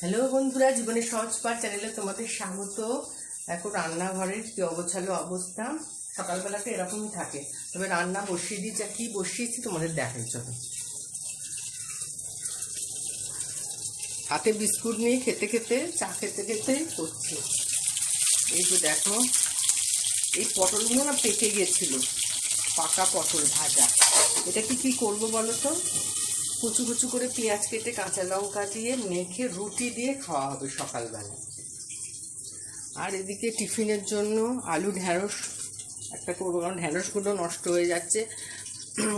Hello বন্ধুরা, জীবনের সহজ পাঠ চ্যানেলে তোমাদের স্বাগত। এখন রান্নাঘরের কি অগোছালো অবস্থা। সকালবেলাতে এরকমই থাকে। তবে রান্না বসিয়ে দিয়েছি আর কি বসিয়েছি তোমাদের দেখাই, চলো। হাতে বিস্কুট নিয়ে খেতে খেতে, চা খেতে খেতে করছি। এই তো দেখো, এই পটলগুলো না পেকে গেছিল, পাকা পটল ভাজা। এটা কি কি করব বলো তো? কুচু কুচু করে পেঁয়াজ কেটে কাঁচা লঙ্কা দিয়ে মেখে রুটি দিয়ে খাওয়া হবে সকালবেলা। আর এদিকে টিফিনের জন্য আলু ঢ্যাঁড়স একটা করব কারণ ঢ্যাঁড়সগুলো নষ্ট হয়ে যাচ্ছে।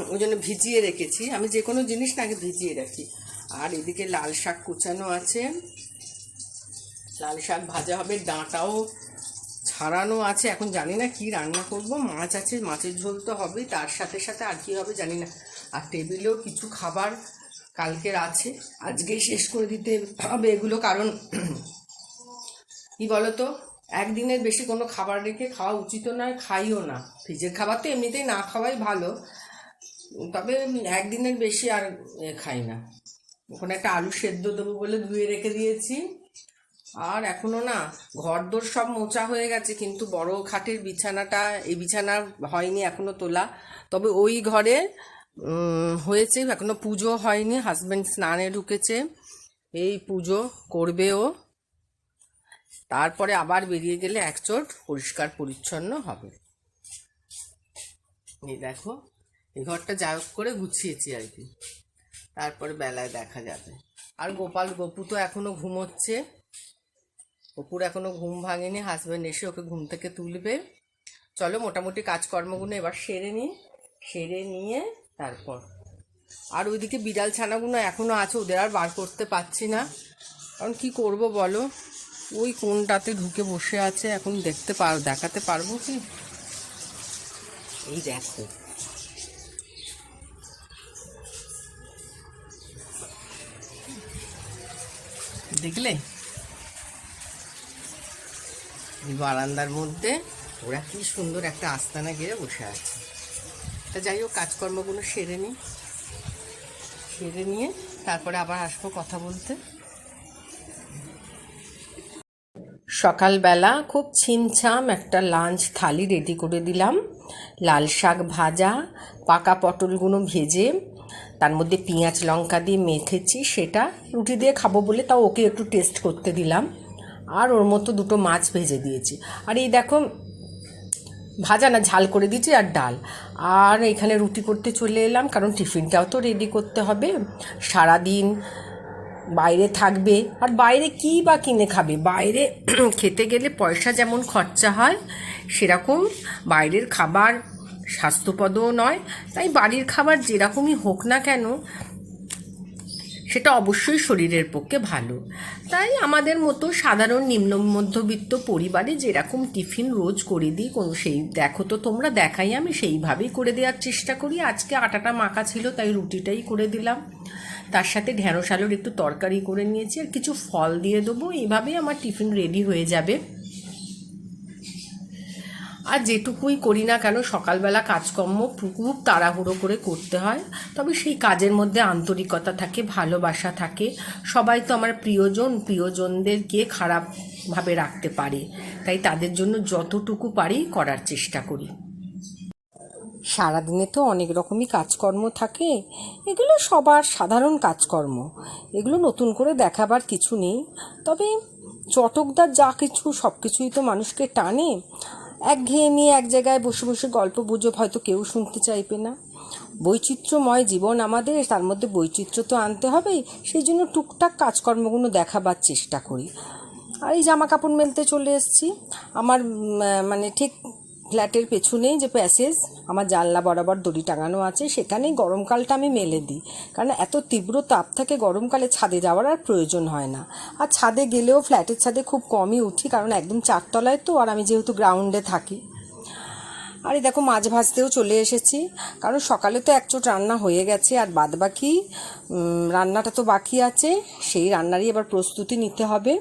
ওই জন্য ভিজিয়ে রেখেছি। আমি যে কোনো জিনিস না আগে ভিজিয়ে রাখি। আর এদিকে লাল শাক কুচানো আছে। লাল শাক ভাজা হবে, ডাঁটাও ছাড়ানো আছে। এখন জানি না কি রান্না করব। মাছ আছে, মাছের ঝোল তো হবেই। তার সাথে সাথে আর কি হবে জানি না। আর টেবিলেও কিছু খাবার কালকের আছে। আজকেই শেষ করে দিতে হবে এগুলো, কারণ কি বলতো, একদিনের বেশি কোনো খাবার রেখে খাওয়া উচিত নয়, খাইও না। ফ্রিজের খাবার তো এমনিতেই না খাওয়াই ভালো, তবে একদিনের বেশি আর খাই না। ওখানে একটা আলু সেদ্ধ দেবো বলে ধুয়ে রেখে দিয়েছি। আর এখনও না, ঘরদোর সব মোচা হয়ে গেছে, কিন্তু বড় খাটের বিছানাটা, এই বিছানা হয়নি এখনও তোলা। তবে ওই ঘরে হয়েছে, এখনও পুজো হয়নি হাজবেন্ড স্নানে ঢুকেছে, এই পুজো করবে ও। তারপরে আবার বেরিয়ে গেলে একচোট পরিষ্কার পরিচ্ছন্ন হবে। এই দেখো, এই ঘরটা যা করে গুছিয়েছি আর কি। তারপরে বেলায় দেখা যাবে। আর গোপাল, গপু তো এখনও ঘুমোচ্ছে। গপুর এখনও ঘুম ভাঙেনি হাজব্যান্ড এসে ওকে ঘুম থেকে তুলবে। চলো, মোটামুটি কাজকর্মগুলো এবার সেরে নিই। সেরে নিয়ে তারপর। আর ওইদিকে বিড়াল ছানাগুলো এখনও আছে, ওদের আর বার করতে পারছি না। কারণ কি করব বলো? ওই কোনটাতে ঢুকে বসে আছে এখন দেখতে পার দেখাতে পারব কি? এই দেখো। দেখলে? বারান্দার মধ্যে ওরা কি সুন্দর একটা আস্তানা ঘিরে বসে আছে। তা যাই হোক, কাজকর্মগুলো সেরে নিই। সেরে নিয়ে তারপরে আবার আসব কথা বলতে। সকালবেলা খুব ছিমছাম একটা লাঞ্চ থালি রেডি করে দিলাম। লাল শাক ভাজা, পাকা পটলগুলো ভেজে, তার মধ্যে পেঁয়াজ লঙ্কা দিয়ে মেখেছি, সেটা রুটি দিয়ে খাব বলে তাও ওকে একটু টেস্ট করতে দিলাম। আর ওর মতো দুটো মাছ ভেজে দিয়েছি। আর এই দেখো ভাজা না, ঝাল করে দিয়েছি আর ডাল। আর এখানে রুটি করতে চলে এলাম, কারণ টিফিনটাও তো রেডি করতে হবে। সারাদিন বাইরে থাকবে, আর বাইরে কী বা কিনে খাবে? বাইরে খেতে গেলে পয়সা যেমন খরচা হয়, সেরকম বাইরের খাবার স্বাস্থ্যপদও নয়। তাই বাড়ির খাবার যেরকমই হোক না কেন সেটা অবশ্যই শরীরের পক্ষে ভালো। তাই আমাদের মতো সাধারণ নিম্ন মধ্যবিত্ত পরিবারে যেরকম টিফিন রোজ করে দিই, কোনো সেই, দেখো তো তোমরা দেখাই, আমি সেইভাবেই করে দেওয়ার চেষ্টা করি। আজকে আটাটা মাখা ছিল, তাই রুটিটাই করে দিলাম। তার সাথে ঢেঁড়স আলুর একটু তরকারি করে নিয়েছি, আর কিছু ফল দিয়ে দেবো। এইভাবেই আমার টিফিন রেডি হয়ে যাবে। আর যেটুকুই করি না কেন, সকালবেলা কাজকর্ম খুব তাড়াহুড়ো করে করতে হয়। তবে সেই কাজের মধ্যে আন্তরিকতা থাকে, ভালোবাসা থাকে। সবাই তো আমার প্রিয়জন, প্রিয়জনদেরকে খারাপভাবে রাখতে পারে। তাই তাদের জন্য যতটুকু পারি করার চেষ্টা করি। সারাদিনে তো অনেক রকমই কাজকর্ম থাকে। এগুলো সবার সাধারণ কাজকর্ম। এগুলো নতুন করে দেখাবার কিছু নেই। তবে চটকদার যা কিছু সব কিছুই তো মানুষকে টানে। একঘেয়েমি এক জায়গায় বসে বসে গল্প গুজব হয়তো কেউ শুনতে চাইবে না। বৈচিত্র্যময় জীবন আমাদের, তার মধ্যে বৈচিত্র্য তো আনতে হবেই। সেই জন্য টুকটাক কাজকর্মগুলো দেখাবার চেষ্টা করি। আর এই জামা কাপড় মেলতে চলে এসেছি। আমার মানে ঠিক ফ্ল্যাটের পেছনেই যে প্যাসেজ, আমার জানলা বরাবর দড়ি টাঙানো আছে, সেখানেই গরমকালটা আমি মেলে দিই। কারণ এত তীব্র তাপ থাকে গরমকালে ছাদে যাওয়ার আর প্রয়োজন হয় না। আর ছাদে গেলেও, ফ্ল্যাটের ছাদে খুব কমই উঠি, কারণ একদম চারতলায় তো, আর আমি যেহেতু গ্রাউন্ডে থাকি। আর এই দেখো, মাছ ভাজতেও চলে এসেছি। কারণ সকালে তো একচোট রান্না হয়ে গেছে, আর বাদ বাকি রান্নাটা তো বাকি আছে। সেই রান্নারই এবার প্রস্তুতি নিতে হবে।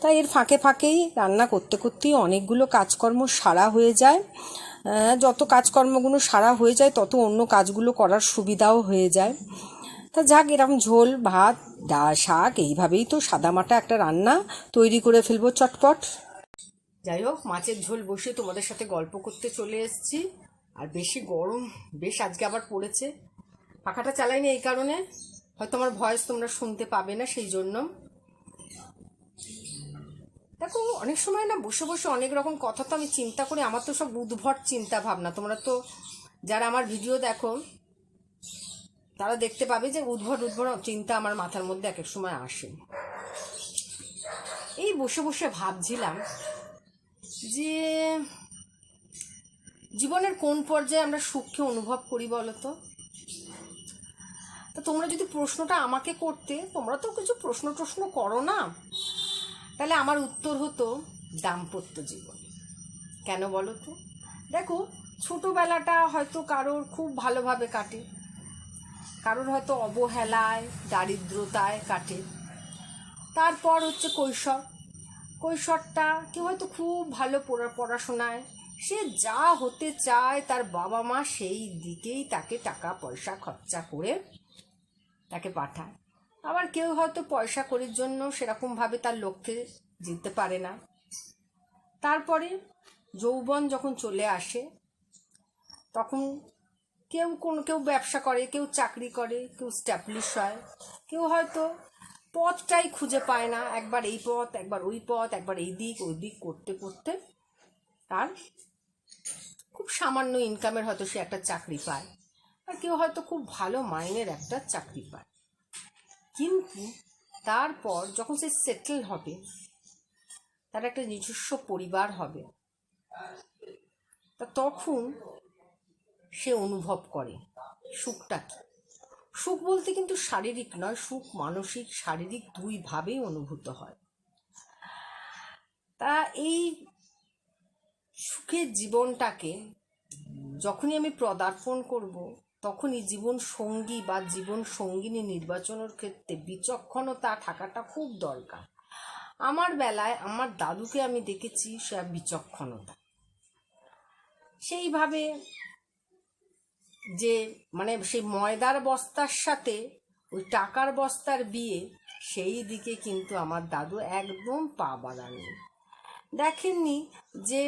তাই এর ফাঁকে ফাঁকেই রান্না করতে করতেই অনেকগুলো কাজকর্ম সারা হয়ে যায়। যত কাজকর্মগুলো সারা হয়ে যায়, তত অন্য কাজগুলো করার সুবিধাও হয়ে যায়। তা যাক, এরকম ঝোল, ভাত, ডাল, শাক, এইভাবেই তো সাদামাটা একটা রান্না তৈরি করে ফেলব চটপট। যাই হোক, মাছের ঝোল বসে তোমাদের সাথে গল্প করতে চলে এসেছি। আর বেশি গরম, বেশ আজকে আবার পড়েছে। পাখাটা চালাইনি এই কারণে। হয়তো আমার ভয়েস তোমরা শুনতে পাবে না, সেই জন্য। দেখো, অনেক সময় না বসে বসে অনেক রকম কথা তো আমি চিন্তা করি, আমার তো সব উদ্ভট চিন্তা ভাবনা। তোমরা তো যারা আমার ভিডিও দেখো, তারা দেখতে পাবে যে উদ্ভট উদ্ভট চিন্তা আমার মাথার মধ্যে এক এক সময় আসে। এই বসে বসে ভাবছিলাম যে জীবনের কোন পর্যায়ে আমরা সুখকে অনুভব করি বলো তো তা তোমরা যদি প্রশ্নটা আমাকে করতে, তোমরা তো কিছু প্রশ্ন টশ্ন করো না। তাহলে আমার উত্তর হতো, দাম্পত্য জীবন। কেন বলো তো দেখো, ছোটোবেলাটা হয়তো কারোর খুব ভালোভাবে কাটে। কারোর হয়তো অবহেলায়, দারিদ্রতায় কাটে। তারপর হচ্ছে কৈশোর। কৈশোরটা কেউ হয়তো খুব ভালো পড়া পড়াশোনায়। সে যা হতে চায় তার বাবা মা সেই দিকেই তাকে টাকা, পয়সা খরচা করে তাকে পাঠায়। আবার কেউ হয়তো পয়সা করির জন্য সেরকমভাবে তার লক্ষ্যে যেতে পারে না। তারপরে যৌবন যখন চলে আসে, তখন কেউ কোন কেউ ব্যবসা করে, কেউ চাকরি করে, কেউ স্ট্যাবলিশ হয়। কেউ হয়তো পথটাই খুঁজে পায় না। একবার এই পথ, একবার ওই পথ, একবার এই দিক, ওই দিক করতে করতে তার খুব সামান্য ইনকামের হয়তো সে একটা চাকরি পায় আর কেউ হয়তো খুব ভালো মাইনের একটা চাকরি পায়। কিন্তু তারপর যখন সে সেটেল হবে, তার একটা নিজস্ব পরিবার হবে, তা তখন সে অনুভব করে সুখটা কি? সুখ বলতে কিন্তু শারীরিক নয়, সুখ মানসিক, শারীরিক দুইভাবেই অনুভূত হয়। তা এই সুখের জীবনটাকে যখনই আমি পদার্পণ করব, তখনই জীবন সঙ্গী বা জীবন সঙ্গিনী নির্বাচনের ক্ষেত্রে বিচক্ষণতা থাকাটা খুব দরকার। আমার বেলায় আমার দাদুকে আমি দেখেছি, সে বিচক্ষণতা। সেইভাবে যে মানে সেই ময়দার বস্তার সাথে ওই টাকার বস্তার বিয়ে, সেই দিকে কিন্তু আমার দাদু একদম পা বাড়াননি। দেখেননি যে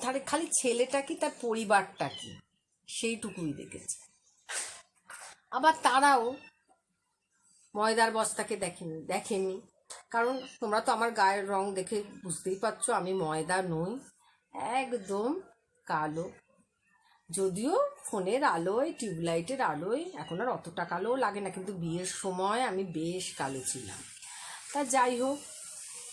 তাহলে খালি ছেলেটা কি, তার পরিবারটা কি, সেইটুকুই দেখেছে। আবার তারাও ময়দার বস্তাকে দেখেনি দেখেনি কারণ তোমরা তো আমার গায়ের রং দেখে বুঝতেই পারছ, আমি ময়দা নই, একদম কালো। যদিও ফোনের আলোয়, টিউবলাইটের আলোয়, এখন আর অতটা কালো লাগে না, কিন্তু বিয়ের সময় আমি বেশ কালো ছিলাম। তা যাই হোক,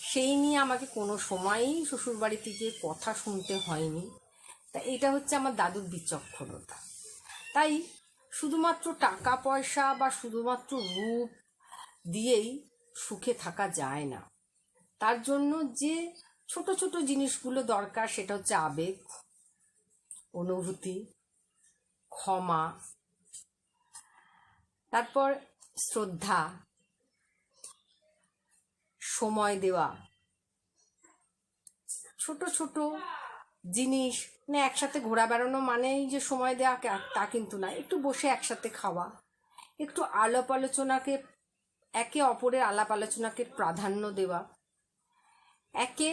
সেই নিয়ে আমাকে কোনো সময়ই শ্বশুরবাড়ি থেকে কথা শুনতে হয়নি। তা এটা হচ্ছে আমার দাদুর বিচক্ষণতা। তাই শুধুমাত্র টাকা, পয়সা বা শুধুমাত্র রূপ দিয়েই সুখে থাকা যায় না। তার জন্য যে ছোট ছোট জিনিসগুলো দরকার, সেটা হচ্ছে আবেগ, অনুভূতি ক্ষমা। তারপর শ্রদ্ধা। সময় দেওয়া। ছোট ছোট জিনিস মানে একসাথে ঘোরা বেড়ানো মানেই যে সময় দেওয়া তা কিন্তু না। একটু বসে একসাথে খাওয়া। একটু আলাপ আলোচনাকে, একে অপরের আলাপ আলোচনাকে প্রাধান্য দেওয়া। একে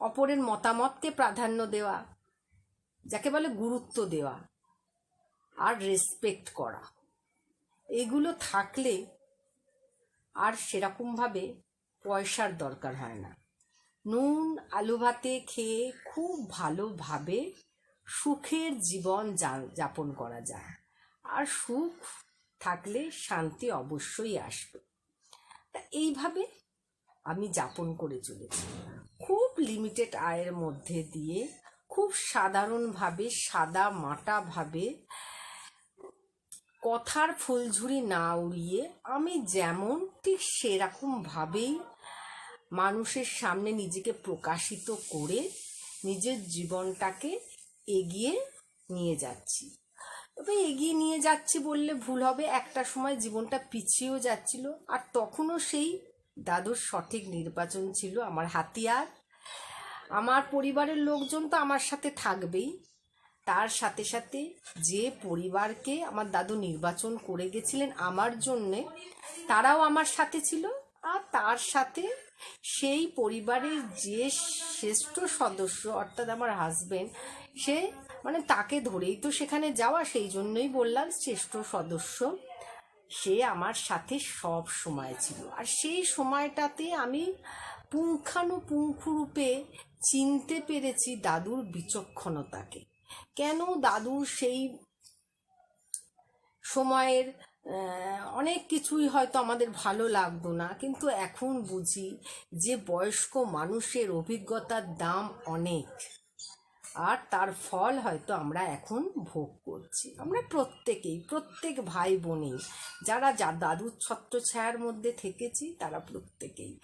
অপরের মতামতকে প্রাধান্য দেওয়া। যাকে বলে গুরুত্ব দেওয়া। আর রেসপেক্ট করা। এগুলো থাকলে আর সেরকমভাবে পয়সার দরকার হয় না। নুন, আলু ভাতে খেয়ে খুব ভালোভাবে সুখের জীবন যাপন করা যায়। আর সুখ থাকলে শান্তি অবশ্যই আসবে। তা এইভাবে আমি যাপন করে চলেছি। খুব লিমিটেড আয়ের মধ্যে দিয়ে খুব সাধারণভাবে, সাদা মাটাভাবে কথার ফুলঝুরি না উড়িয়ে আমি যেমন ঠিক সেরকমভাবেই মানুষের সামনে নিজেকে প্রকাশিত করে নিজের জীবনটাকে এগিয়ে নিয়ে যাচ্ছি। তবে এগিয়ে নিয়ে যাচ্ছি বললে ভুল হবে, একটা সময় জীবনটা পিছিয়েও যাচ্ছিল আর তখনও সেই দাদুর সঠিক নির্বাচন ছিল আমার হাতিয়ার। আমার পরিবারের লোকজন তো আমার সাথে থাকবেই। তার সাথে সাথে যে পরিবারকে আমার দাদু নির্বাচন করে গেছিলেন আমার জন্যে, তারাও আমার সাথে ছিল আর তার সাথে সেই পরিবারের যে শ্রেষ্ঠ সদস্য, অর্থাৎ আমার হাজবেন্ড সে মানে তাকে ধরেই তো সেখানে যাওয়া, সেই জন্যই বললাম শ্রেষ্ঠ সদস্য। সে আমার সাথে সব সময় ছিল। আর সেই সময়টাতে আমি পুঙ্খানুপুঙ্খরূপে চিনতে পেরেছি দাদুর বিচক্ষণতাকে। কেন দাদুর সেই সময়ের অনেক কিছুই হয়তো আমাদের ভালো লাগতো না, কিন্তু এখন বুঝি যে বয়স্ক মানুষের অভিজ্ঞতার দাম অনেক। আর তার ফল হয়তো আমরা এখন ভোগ করছি। আমরা প্রত্যেকেই, প্রত্যেক ভাই বোনেই, যারা যা দাদুর ছত্রছায়ার মধ্যে থেকেছি, তারা প্রত্যেকেই।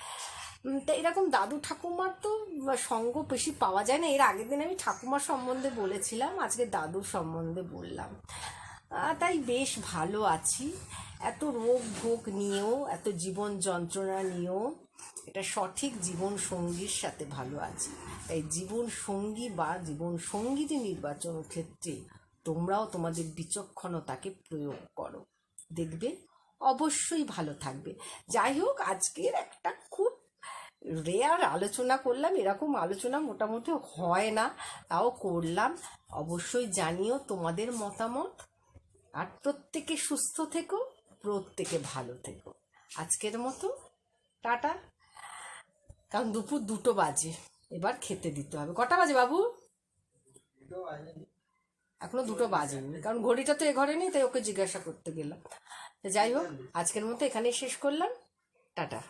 তা এরকম দাদু ঠাকুমার তো সঙ্গ বেশি পাওয়া যায় না। এর আগের দিন আমি ঠাকুমার সম্বন্ধে বলেছিলাম, আজকে দাদুর সম্বন্ধে বললাম। তাই বেশ ভালো আছি। এত রোগ ভোগ নিয়েও, এত জীবন যন্ত্রণা নিয়েও, এটা সঠিক জীবন সঙ্গীর সাথে ভালো আছি। তাই জীবন সঙ্গী বা জীবন সঙ্গীতে নির্বাচন ক্ষেত্রে তোমরাও তোমাদের বিচক্ষণতাকে প্রয়োগ করো। দেখবে, অবশ্যই ভালো থাকবে। যাই হোক, আজকের একটা খুব রেয়ার আলোচনা করলাম, এরকম আলোচনা মোটামুটি হয় না, তাও করলাম। অবশ্যই জানিও তোমাদের মতামত। আর প্রত্যেকে সুস্থ থেকো, প্রত্যেকে ভালো থেকো। আজকের মতো, টাটা। কারণ দুপুর দুটো বাজে, এবার খেতে দিতে হবে। কটা বাজে বাবু? এখনও দুটো বাজেনি, কারণ ঘড়িটা তো এ ঘরে নেই, তাই ওকে জিজ্ঞাসা করতে গেলাম। যাই হোক, আজকের মতো এখানেই শেষ করলাম। টাটা।